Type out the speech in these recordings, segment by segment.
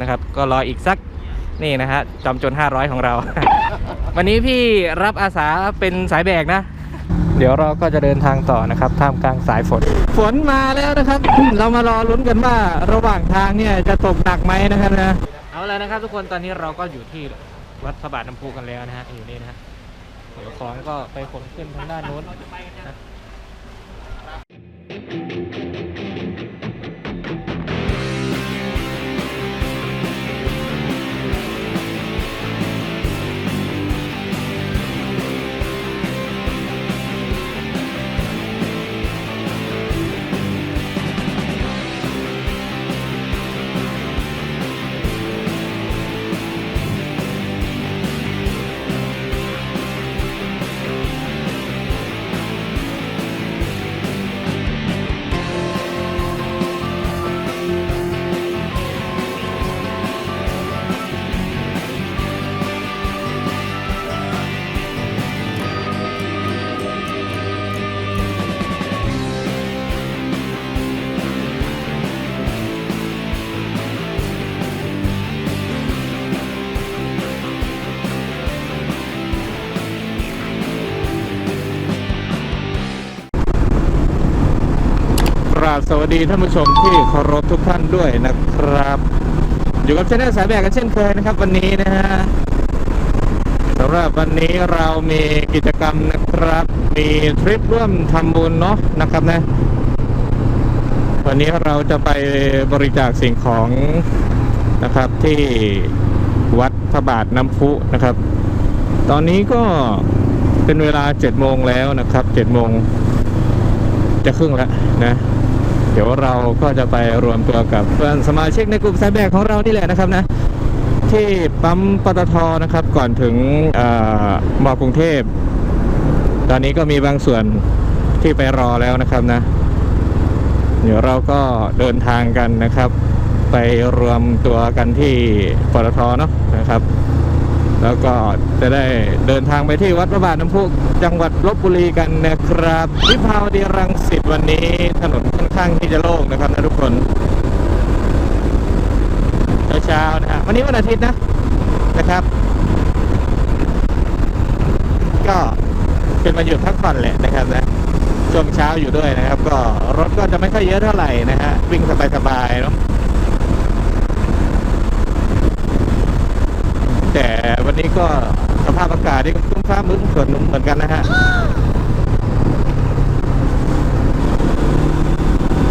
นะครับ ก็รออีกสักนี่นะฮะจอมจน 500 ของเรา วันนี้พี่รับอาสาเป็นสายแบกนะ เดี๋ยวเราก็จะเดินทางต่อนะครับ ท่ามกลางสายฝน ฝนมาแล้วนะครับ เรามารอลุ้นกันว่าระหว่างทางเนี่ยจะตกหนักไหมนะครับนะเอาแล้วนะครับ ทุกคนตอนนี้เราก็อยู่ที่วัดพระบาทน้ำพุกันแล้วนะฮะอยู่นี่นะฮะเดี๋ยวของก็ไปขนขึ้นทางด้านโน้นนะ ดีท่านผู้ชมที่เคารพทุกท่านด้วยนะครับ อยู่กับชาแนลสายแบกกันเช่นเคยนะครับ วันนี้นะฮะสำหรับวันนี้เรามีกิจกรรมนะครับ มีทริปร่วมทำบุญเนาะนะครับนะ วันนี้เราจะไปบริจาคสิ่งของนะครับที่วัดพระบาทน้ำพุนะครับ ตอนนี้ก็เป็นเวลา7โมงแล้วนะครับ7โมงจะครึ่งแล้วนะ เดี๋ยวเราก็จะไปรวมตัวกับเพื่อนสมาชิกในกลุ่มสายแบกของเรานี่แหละนะครับนะ ที่ปั๊มปตทนะครับก่อนถึงมอกรุงเทพ ตอนนี้ก็มีบางส่วนที่ไปรอแล้วนะครับนะ เดี๋ยวเราก็เดินทางกันนะครับ ไปรวมตัวกันที่ปตทเนาะนะครับ แล้วก็จะได้เดินทางไปที่วัดพระบาทน้ำพุจังหวัดลบบุรีกันนะครับวิภาวดีรังสิตวันนี้ถนนค่อนข้างที่จะโล่งนะครับนะทุกคนเช้าๆนะฮะวันนี้วันอาทิตย์นะนะครับ ก็เป็นวันหยุดพักผ่อนแหละนะครับนะช่วงเช้าอยู่ด้วยนะครับ ก็รถก็จะไม่ค่อยเยอะเท่าไหร่นะฮะวิ่งสบายๆเนาะ แต่วั นนี้ก็สภาพอากาศที่ครึ้มฟ้ามึนฝนเหมือนกันนะฮะ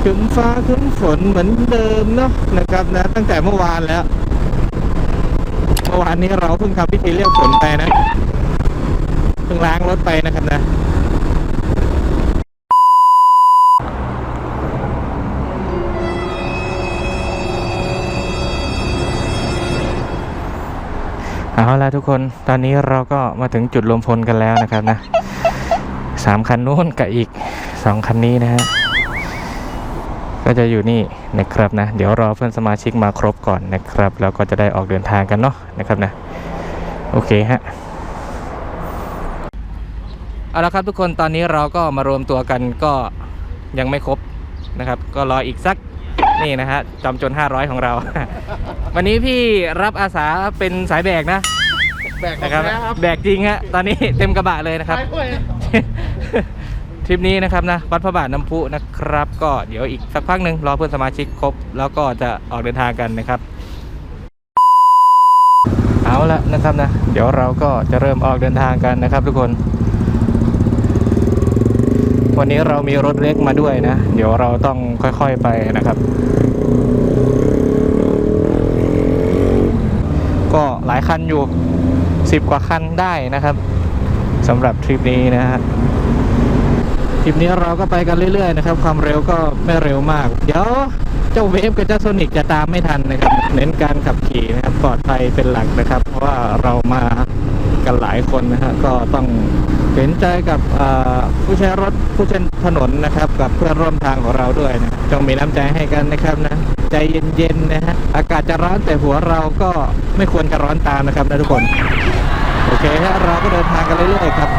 ครึ้มฟ้าครึ้มฝนเหมือนเดิมเนาะนะครับนะตั้งแต่เมื่อวานแล้ว เมื่อวานนี้เราเพิ่งทำพิธีเรียกฝนไปนะเพิ่งล้างรถไปนะครับนะ เอาละทุกคนตอนนี้เราก็มาถึงจุดรวมพลกันแล้วนะครับนะสามคันนู้นกับอีกสองคันนี้นะฮะก็จะอยู่นี่นะครับนะ เดี๋ยวรอเพื่อนสมาชิกมาครบก่อนนะครับ แล้วก็จะได้ออกเดินทางกันเนาะนะครับนะ โอเคฮะเอาละครับทุกคนตอนนี้เราก็มารวมตัวกันก็ยังไม่ครบนะครับ ก็รออีกสักนี่นะฮะจอมจน 500 ของเรา วันนี้พี่รับอาสาเป็นสายแบกนะ แบกนะครับแล้วครับแบกจริงฮะตอนนี้เต็มกระบะเลยนะครับไปด้วยทริปนี้นะครับนะวัดพระบาทน้ำพุนะครับ ก็เดี๋ยวอีกสักพักหนึ่งรอเพื่อนสมาชิกครบ แล้วก็จะออกเดินทางกันนะครับ เอาละนะครับนะ เดี๋ยวเราก็จะเริ่มออกเดินทางกันนะครับ ทุกคน วันนี้เรามีรถเล็กมาด้วยนะ เดี๋ยวเราต้องค่อยๆไปนะครับก็หลายคันอยู่ สิบกว่าคันได้นะครับสำหรับทริปนี้นะฮะทริปนี้เราก็ไปกันเรื่อยๆนะครับ ความเร็วก็ไม่เร็วมาก เดี๋ยวเจ้าเวฟกับเจ้าโซนิกจะตามไม่ทันนะครับ เน้นการขับขี่นะครับปลอดภัยเป็นหลักนะครับ เพราะว่าเรามากันหลายคนนะฮะก็ต้องเห็นใจกับผู้ใช้รถผู้ใช้ถนนนะครับ กับเพื่อนร่วมทางของเราด้วยนะต้องมีน้ำใจให้กันนะครับนะใจเย็นๆนะฮะอากาศจะร้อนแต่หัวเราก็ไม่ควรจะร้อนตามนะครับนะทุกคน โอเคฮะเราก็เดินทางกันเรื่อยๆครับ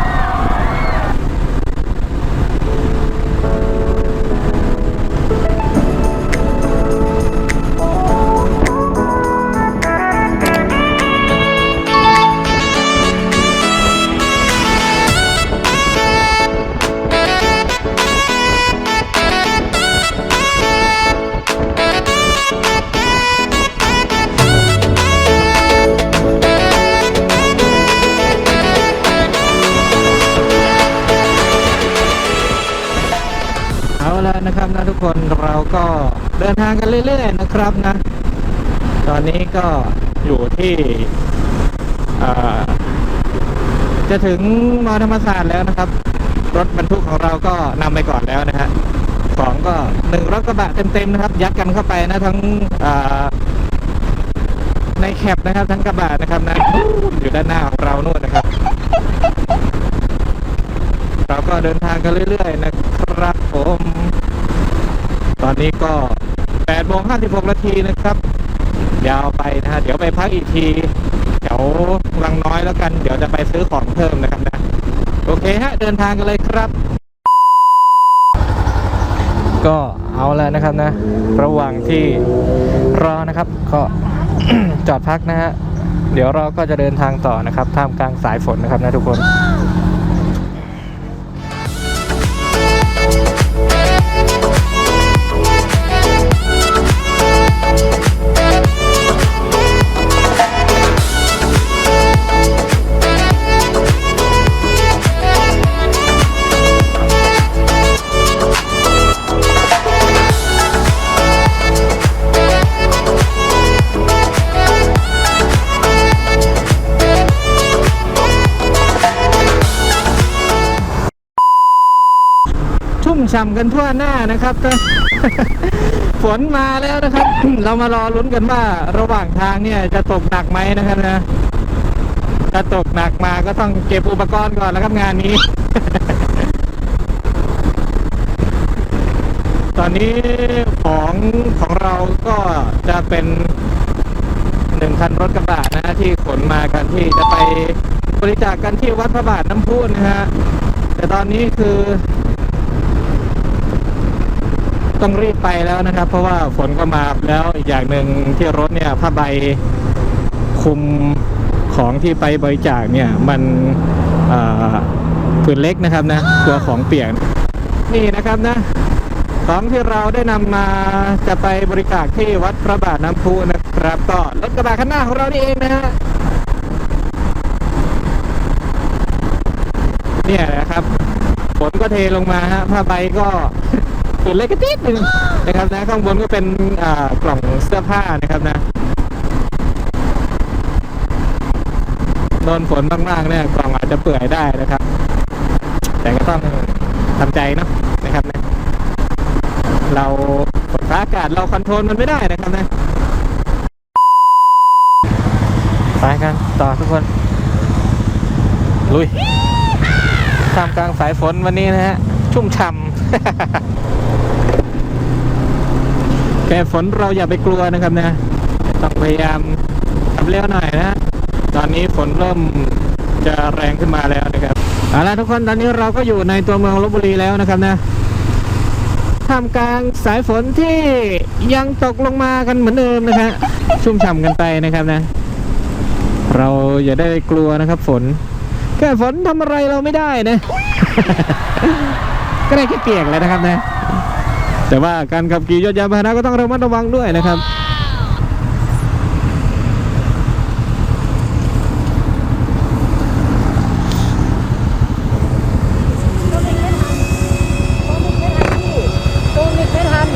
ับนะทุกคนเราก็เดินทางกันเรื่อยๆนะครับนะ ตอนนี้ก็อยู่ที่จะถึงมอธรรมศาสตร์แล้วนะครับ รถบรรทุกของเราก็นำไปก่อนแล้วนะฮะของก็หนึ่งรถกระบะเต็มๆนะครับ ยัดกันเข้าไปนะทั้งในแคปนะครับ ทั้งกระบะนะครับนะอยู่ด้านหน้าของเรานู่นนะครับ เราก็เดินทางกันเรื่อยๆนะครับผม อนนี้ก็8โมง56นาทีนะครับ ยาวไปนะฮะเดี๋ยวไปพักอีกทีแถววังน้อยแล้วกัน เดี๋ยวจะไปซื้อของเพิ่มนะครับนะ โอเคฮะ เดินทางกันเลยครับ ก็เอาแล้วนะครับนะ ระหว่างที่รอนะครับ ก็จอดพักนะฮะ เดี๋ยวเราก็จะเดินทางต่อนะครับ ท่ามกลางสายฝนนะครับนะทุกคน ฉ่ำกันทั่วหน้านะครับก็ฝนมาแล้วนะครับ เรามารอลุ้นกันว่าระหว่างทางเนี่ยจะตกหนักไหมนะครับนะถ้าตกหนักมาก็ต้องเก็บอุปกรณ์ก่อนแล้วครับงานนี้ ตอนนี้ของของเราก็จะเป็นหนึ่งคันรถกระบะนะฮะที่ขนมากันที่จะไปบริจาคกันที่วัดพระบาทน้ำพุนะฮะแต่ตอนนี้คือ ต้องรีบไปแล้วนะครับ เพราะว่าฝนก็มาแล้วอีกอย่างหนึ่งที่รถเนี่ยผ้าใบคุมของที่ไปบริจาคเนี่ยมันผืนเล็กนะครับนะกลัวของเปียกนี่นะครับนะของที่เราได้นำมาจะไปบริจาคที่วัดพระบาทน้ำพุนะครับ ก็รถกระบะข้างหน้าของเรานี่เองนะฮะเนี่ยนะครับฝนก็เทลงมาฮะผ้าใบก็ ส่วนเล็กก็นิดนึงนะครับนะข้างบนก็เป็นกล่องเสื้อผ้านะครับนะโดนฝนมากๆเนี่ยกล่องอาจจะเปื่อยได้นะครับ แต่ก็ต้องทำใจเนาะนะครับนะเราฝนฟ้าอากาศเราคอนโทรลมันไม่ได้นะครับนะไปกันต่อทุกคน ลุยท่ามกลางสายฝนวันนี้นะฮะ ชุ่มฉ่ำ แค่ฝนเราอย่าไปกลัวนะครับนะต้องพยายามขับเร็วหน่อยนะ ตอนนี้ฝนเริ่มจะแรงขึ้นมาแล้วนะครับเอาละทุกคนตอนนี้เราก็อยู่ในตัวเมืองลบบุรีแล้วนะครับนะท่ามกลางสายฝนที่ยังตกลงมากันเหมือนเดิมนะฮะชุ่มฉ่ำกันไปนะครับนะ เราอย่าได้กลัวนะครับ ฝนแค่ฝนทำอะไรเราไม่ได้นะ ก็ได้แค่เปียกเลยนะครับนะ แต่ว่าการขับขี่ยนต์ยานพาหนะก็ต้องระมัดระวังด้วยนะครับตูนิกไม่ทัน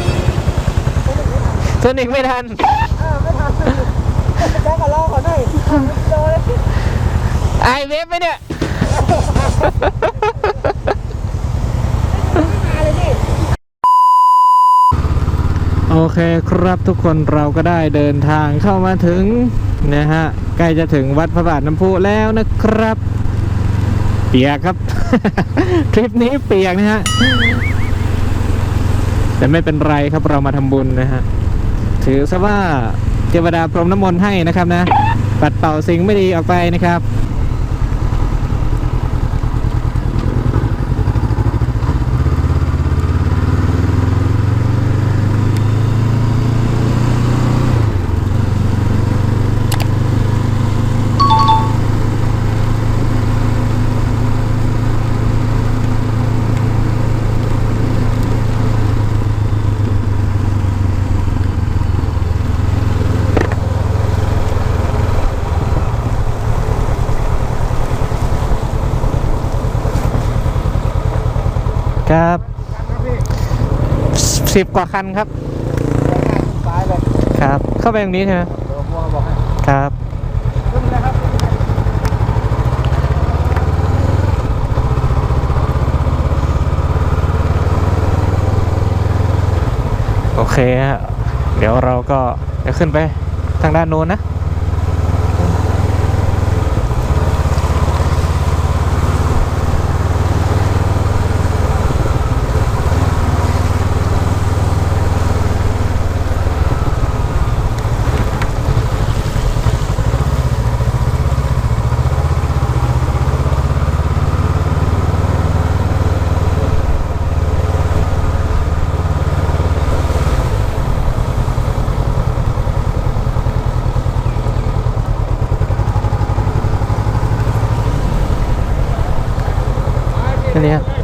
โซนิกไม่ทันเออไม่ทันแจ๊กก็รอเขาหน่อยโดนเลยไอเวฟไหมเนี่ย มาเลยพี่ โอ เคครับทุกคนเราก็ได้เดินทางเข้ามาถึงนะฮะใกล้จะถึงวัดพระบาทน้ำพุแล้วนะครับ เปียกครับ ทริปนี้เปียกนะฮะแต่ไม่เป็นไรครับเรามาทำบุญนะฮะถือซะว่าเทวดาพรหมน้ำมนต์ให้นะครับนะ ปัดเป่าสิ่งไม่ดีออกไปนะครับ ครับ สิบกว่าคันครับซ้ายเลยครับ เข้าไปตรงนี้ใช่ไหมเดี๋ยวพ่อบอกให้ครับ ขึ้นเลยครับโอเคฮะเดี๋ยวเราก็จะขึ้นไปทางด้านโน้นนะ แค่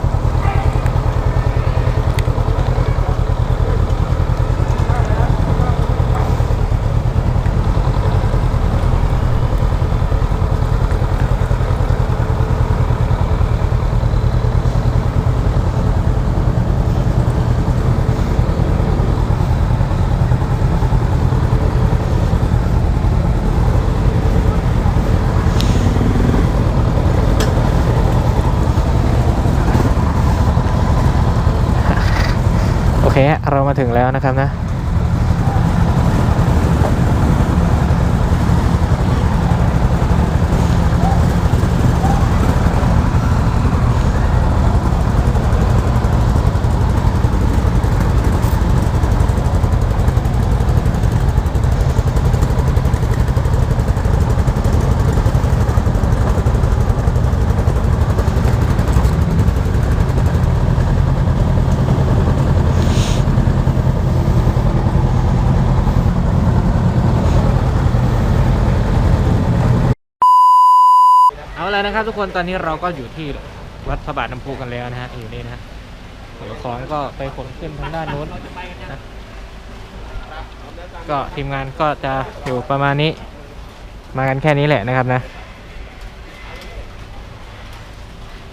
เคฮะเรามาถึงแล้วนะครับนะ แล้วนะครับทุกคนตอนนี้เราก็อยู่ที่วัดพระบาทน้ำพุกันแล้วนะฮะอยู่นี่นะฮะเดี๋ยวของก็ไปขนขึ้นทางด้านนู้นนะก็ทีมงานก็จะอยู่ประมาณนี้ มากันแค่นี้แหละนะครับนะ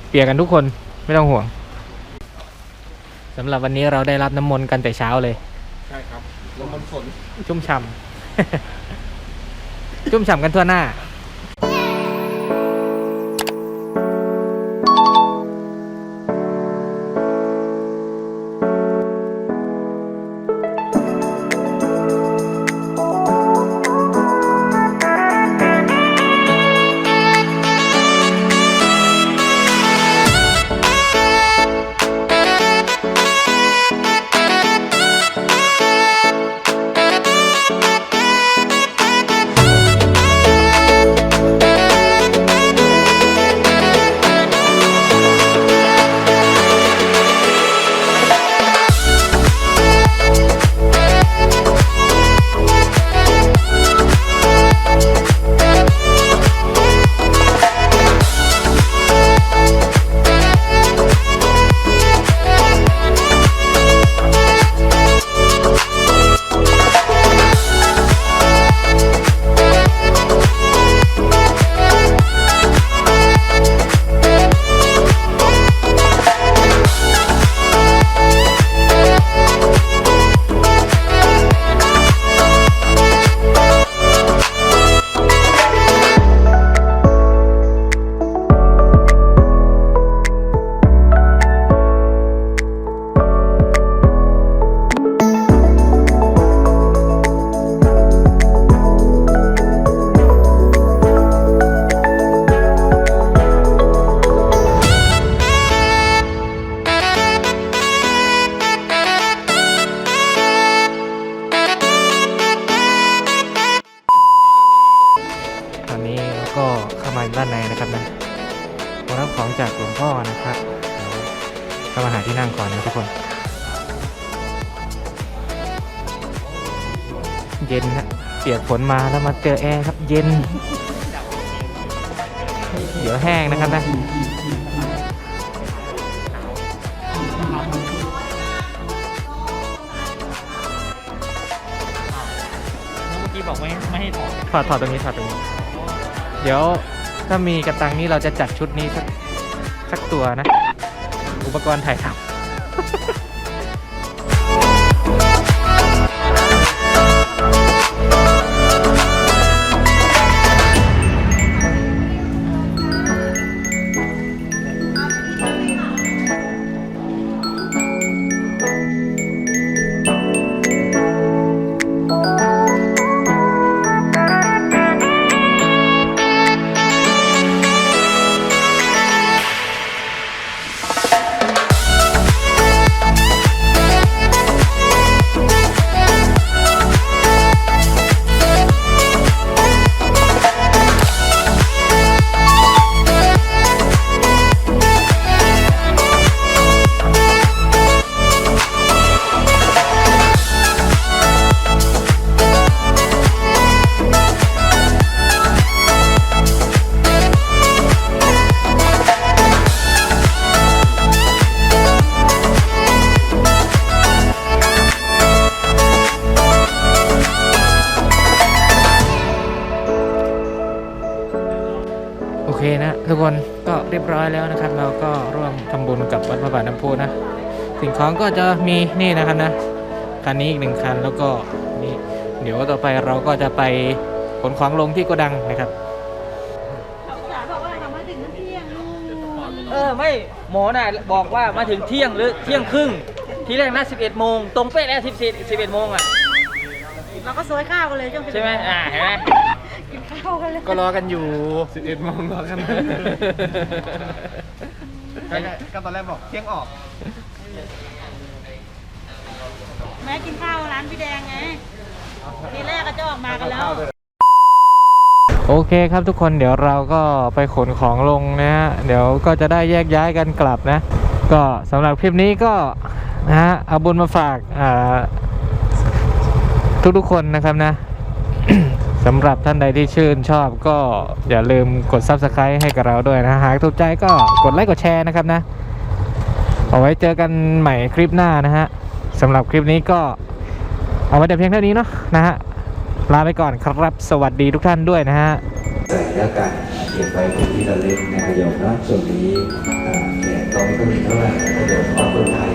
เปียกกันทุกคนไม่ต้องห่วงสำหรับวันนี้เราได้รับน้ำมนต์กันแต่เช้าเลย ใช่ครับลมมันฝนชุ่มฉ่ำ ชุ่มฉ่ำกันทั่วหน้า นั่งก่อนนะทุกคน เย็นฮะเปียกฝนมาแล้วมาเจอแอร์ครับเย็น เดี๋ยวแห้งนะครับนะเมื่อกี้บอกไม่ไม่ให้ถอดถอดถอดตรงนี้ถอดตรงนี้ เดี๋ยวถ้ามีกระตังนี้เราจะจัดชุดนี้สักสักตัวนะ อุปกรณ์ถ่ายทำ ของก็จะมีนี่นะครับนะคันนี้อีกหนึ่งคันแล้วก็นี่เดี๋ยวต่อไปเราก็จะไปขนของลงที่โกดังนะครับ เออไม่หมอน่ะบอกว่ามาถึงเที่ยงหรือเที่ยงครึ่ง ทีแรกนัด11โมงตรงเป๊ะแล้ว11 11โมงอะเราก็ซวยข้าวกันเลยจ้าใช่ไหมอ่าเห็นไหมกินข้าวกันเลยก็รอกันอยู่ 11โมงรอกันก็ตอนแรกบอกเที่ยงออก แม่กินข้าวร้านพี่แดงไงทีแรกก็จะออกมากันแล้วโอเคครับทุกคนเดี๋ยวเราก็ไปขนของลงนะฮะเดี๋ยวก็จะได้แยกย้ายกันกลับนะ ก็สำหรับคลิปนี้ก็นะฮะเอาบุญมาฝากอ่าทุกคนนะครับนะสำหรับท่านใดที่ชื่นชอบก็อย่าลืมกด Subscribe ให้กับเราด้วยนะหากถูกใจก็กดไลค์กดแชร์นะครับนะ เอาไว้เจอกันใหม่คลิปหน้านะฮะ สำหรับคลิปนี้ก็เอาไว้แต่เพียงเท่านี้เนาะนะฮะลาไปก่อนครับ สวัสดีทุกท่านด้วยนะฮะใส่แล้วกันเก็บไว้เป็นที่ระลึกนะครับเดี๋ยวนะส่วนนี้อ่าเนี่ยตอนนี้ก็มีเท่าไหร่นะเดี๋ยวขอคนไทย